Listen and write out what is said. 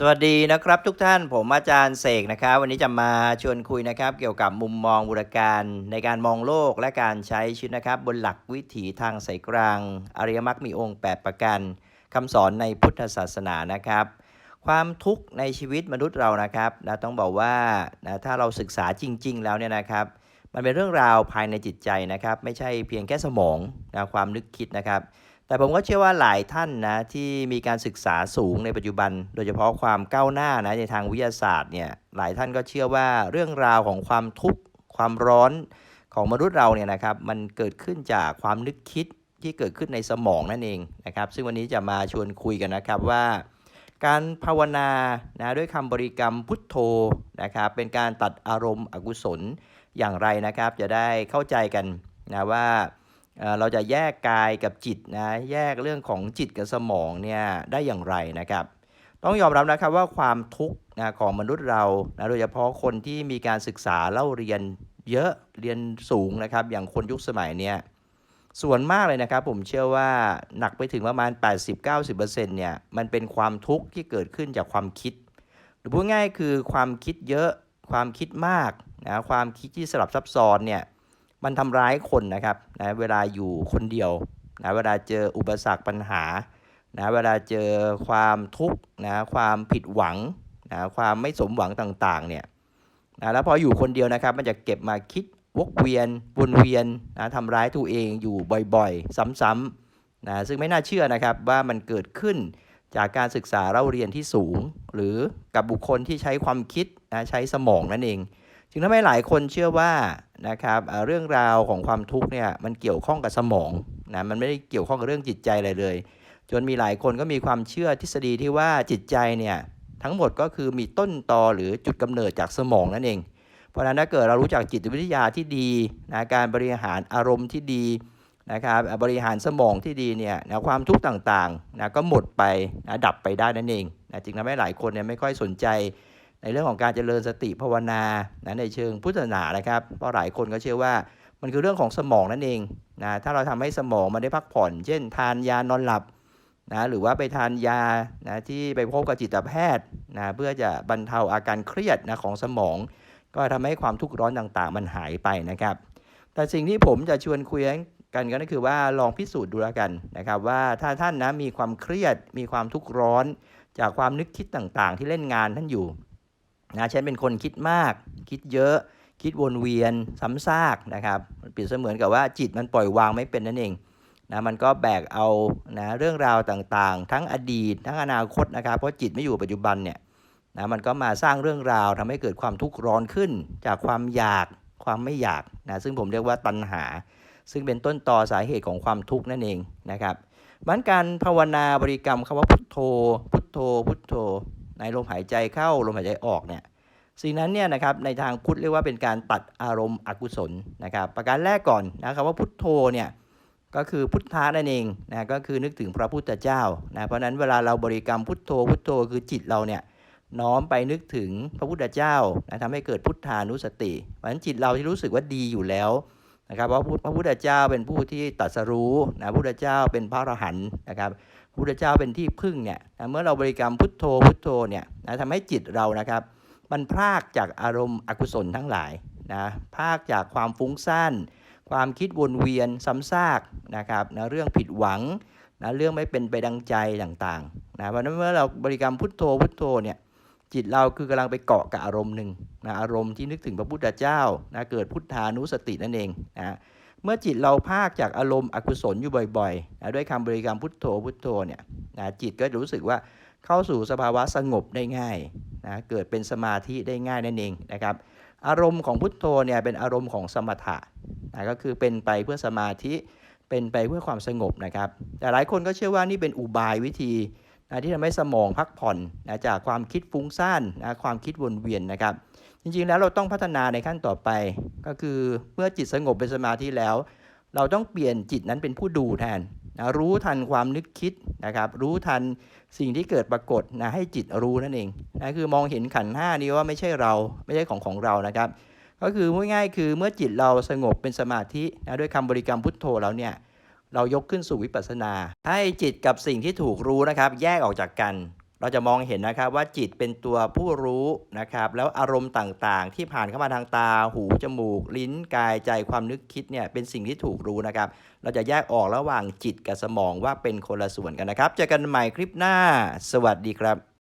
สวัสดีนะครับทุกท่านผมอาจารย์เสกนะครับวันนี้จะมาชวนคุยนะครับ เกี่ยวกับมุมมองบุรการในการมองโลกและการใช้ชีวิตนะครับ บนหลักวิถีทางสายกลาง อริยมรรคมีองค์ 8 ประการคำสอนในพุทธศาสนานะครับ ความทุกข์ในชีวิตมนุษย์เรานะครับนะต้องบอกว่านะถ้าเราศึกษาจริง ๆ แล้วเนี่ยนะครับ มันเป็นเรื่องราวภายในจิตใจนะครับ ไม่ใช่เพียงแค่สมองนะความนึกคิดนะครับ แต่ผมก็เชื่อว่าหลายท่านนะที่มีการศึกษาสูงในปัจจุบัน โดยเฉพาะความก้าวหน้านะในทางวิทยาศาสตร์เนี่ยหลายท่านก็เชื่อว่าเรื่องราวของความทุกข์ความร้อนของมนุษย์เราเนี่ยนะครับมันเกิดขึ้นจากความนึกคิดที่เกิดขึ้นในสมองนั่นเองนะครับซึ่งวันนี้จะมาชวนคุยกันนะครับว่า การภาวนานะด้วยคำบริกรรมพุทโธนะครับเป็นการตัดอารมณ์อกุศลอย่างไรนะครับ จะได้เข้าใจกันนะว่า เราจะแยกกายกับจิตนะแยกเรื่องของจิตกับสมองเนี่ยได้อย่างไรนะครับ ต้องยอมรับนะครับว่าความทุกข์นะของมนุษย์เรานะโดยเฉพาะคนที่มีการศึกษาเล่าเรียนเยอะเรียนสูงนะครับ อย่างคนยุคสมัยเนี้ยส่วนมากเลยนะครับ ผมเชื่อว่าหนักไปถึงประมาณ 80-90%เนี่ยมันเป็นความทุกข์ที่เกิดขึ้นจากความคิด หรือพูดง่ายคือความคิดเยอะความคิดมากนะความคิดที่สลับซับซ้อนเนี่ย มันทำร้ายคนนะครับนะเวลาอยู่คนเดียวนะเวลาเจออุปสรรคปัญหานะเวลาเจอความทุกข์นะความผิดหวังนะความไม่สมหวังต่างๆเนี่ยนะแล้วพออยู่คนเดียวนะครับ มันจะเก็บมาคิดวกเวียนวนเวียนนะทำร้ายตัวเองอยู่บ่อยๆ ซ้ำๆนะซึ่งไม่น่าเชื่อนะครับว่ามันเกิดขึ้นจากการศึกษาเล่าเรียนที่สูง หรือกับบุคคลที่ใช้ความคิดนะใช้สมองนั่นเอง จึงทำให้หลายคนเชื่อว่า นะครับเรื่องราวของความทุกข์เนี่ยมันเกี่ยวข้องกับสมองนะมันไม่ได้เกี่ยวข้องกับเรื่องจิตใจอะไรเลย จนมีหลายคนก็มีความเชื่อทฤษฎีที่ว่าจิตใจเนี่ยทั้งหมดก็คือมีต้นตอหรือจุดกำเนิดจากสมองนั่นเอง เพราะฉะนั้นถ้าเกิดเรารู้จักจิตวิทยาที่ดีนะการบริหารอารมณ์ที่ดีนะครับบริหารสมองที่ดีเนี่ยนะความทุกข์ต่างๆนะก็หมดไปนะดับไปได้นั่นเองนะจึงทำให้หลายคนเนี่ยไม่ค่อยสนใจ ในเรื่องของการเจริญสติภาวนานะในเชิงพุทธศาสนานะครับ เพราะหลายคนก็เชื่อว่ามันคือเรื่องของสมองนั่นเองนะถ้าเราทำให้สมองมันได้พักผ่อน เช่น ทานยานอนหลับนะหรือว่าไปทานยานะที่ไปพบกับจิตแพทย์นะเพื่อจะบรรเทาอาการเครียดนะของสมอง ก็ทำให้ความทุกข์ร้อนต่างๆ มันหายไปนะครับ แต่สิ่งที่ผมจะชวนคุยกันก็คือว่าลองพิสูจน์ดูแล้วกันนะครับ ว่าถ้าท่านนะมีความเครียดมีความทุกข์ร้อน จากความนึกคิดต่างๆ ที่เล่นงานท่านอยู่ นะเช่นเป็นคนคิดมาก คิดเยอะ คิดวนเวียนซ้ำซากนะครับมันเปรียบเสมือนกับว่าจิตมันปล่อยวางไม่เป็นนั่นเองนะมันก็แบกเอานะเรื่องราวต่างๆ ทั้งอดีต ทั้งอนาคตนะครับเพราะจิตไม่อยู่ปัจจุบันเนี่ยนะมันก็มาสร้างเรื่องราวทำให้เกิดความทุกข์ร้อนขึ้น จากความอยากความไม่อยากนะซึ่งผมเรียกว่าตัณหา ซึ่งเป็นต้นตอสาเหตุของความทุกข์นั่นเองนะครับมันการภาวนาบริกรรมคำว่าพุทโธ พุทโธ พุทโธ ในลมหายใจเข้าลมหายใจออกเนี่ยสิ่งนั้นเนี่ยนะครับในทางพุทธเรียกว่าเป็นการตัดอารมณ์อกุศลนะครับประการแรกก่อนนะครับว่าพุทโธเนี่ยก็คือพุทธานั่นเองนะก็คือนึกถึงพระพุทธเจ้านะเพราะฉะนั้นเวลาเราบริกรรมพุทโธพุทโธคือจิตเราเนี่ยน้อมไปนึกถึงพระพุทธเจ้านะทำให้เกิดพุทธานุสติเพราะฉะนั้นจิตเราที่รู้สึกว่าดีอยู่แล้ว นะครับเพราะพระพุทธเจ้าเป็นผู้ที่ตรัสรู้นะพระพุทธเจ้าเป็นพระอรหันต์นะครับพระพุทธเจ้าเป็นที่พึ่งเนี่ยนะเมื่อเราบริกรรมพุทโธพุทโธเนี่ยนะทำให้จิตเรานะครับ มันพรากจากอารมณ์อกุศลทั้งหลายนะพรากจากความฟุ้งซ่านความคิดวนเวียนซ้ำซากนะครับนะเรื่องผิดหวังนะเรื่องไม่เป็นไปดังใจต่างๆนะเพราะนั้นเมื่อเราบริกรรมพุทโธพุทโธเนี่ย จิตเราคือกำลังไปเกาะกับอารมณ์หนึ่งนะอารมณ์ที่นึกถึงพระพุทธเจ้านะเกิดพุทธานุสตินั่นเองนะเมื่อจิตเราพากจากอารมณ์อกุศลอยู่บ่อยๆนะด้วยคำบริกรรมพุทโธพุทโธเนี่ยนะจิตก็รู้สึกว่าเข้าสู่สภาวะสงบได้ง่ายนะเกิดเป็นสมาธิได้ง่ายนั่นเองนะครับ อารมณ์ของพุทโธเนี่ยเป็นอารมณ์ของสมถะนะก็คือเป็นไปเพื่อสมาธิเป็นไปเพื่อความสงบนะครับ แต่หลายคนก็เชื่อว่านี่เป็นอุบายวิธี นะที่ทำให้สมองพักผ่อนนะจากความคิดฟุ้งซ่านนะความคิดวนเวียนนะครับ จริงๆแล้วเราต้องพัฒนาในขั้นต่อไป ก็คือเมื่อจิตสงบเป็นสมาธิแล้ว เราต้องเปลี่ยนจิตนั้นเป็นผู้ดูแทนนะรู้ทันความนึกคิดนะครับรู้ทันสิ่งที่เกิดปรากฏนะให้จิตรู้นั่นเองนะคือมองเห็นขันห้านี้ว่าไม่ใช่เราไม่ใช่ของของเรานะครับ ก็คือง่ายๆคือเมื่อจิตเราสงบเป็นสมาธินะด้วยคำบริกรรมพุทโธแล้วเนี่ย เรายกขึ้นสู่วิปัสสนา ให้จิตกับสิ่งที่ถูกรู้นะครับ แยกออกจากกันเราเราจะมองเห็นนะครับว่าจิตเป็นตัวผู้รู้นะครับ แล้วอารมณ์ต่างๆ ที่ผ่านเข้ามาทางตา หู จมูก ลิ้น กาย ใจ ความนึกคิดเนี่ยเป็นสิ่งที่ถูกรู้นะครับ เราจะแยกออกระหว่างจิตกับสมองว่าเป็นคนละส่วนกันนะครับ เจอกันใหม่คลิปหน้า สวัสดีครับ